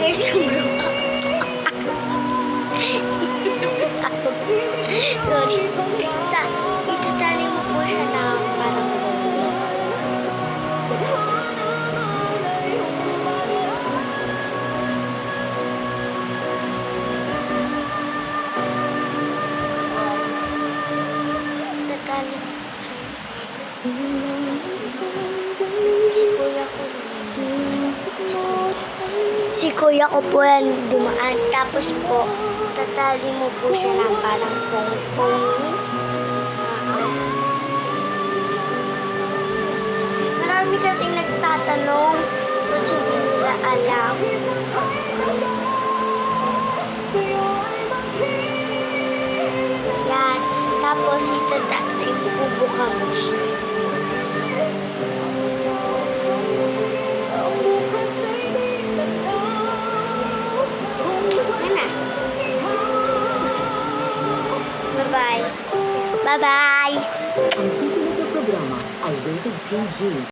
Saat itu tadi, aku bersama anak-anak. Si kuya ko po yan dumaan. Tapos po, tatali mo po siya ng parang pong pony. Ah. Marami kasing nagtatanong tapos hindi nila alam. Yan. Tapos itata Bye-bye. Bye-bye. Ang susunod na.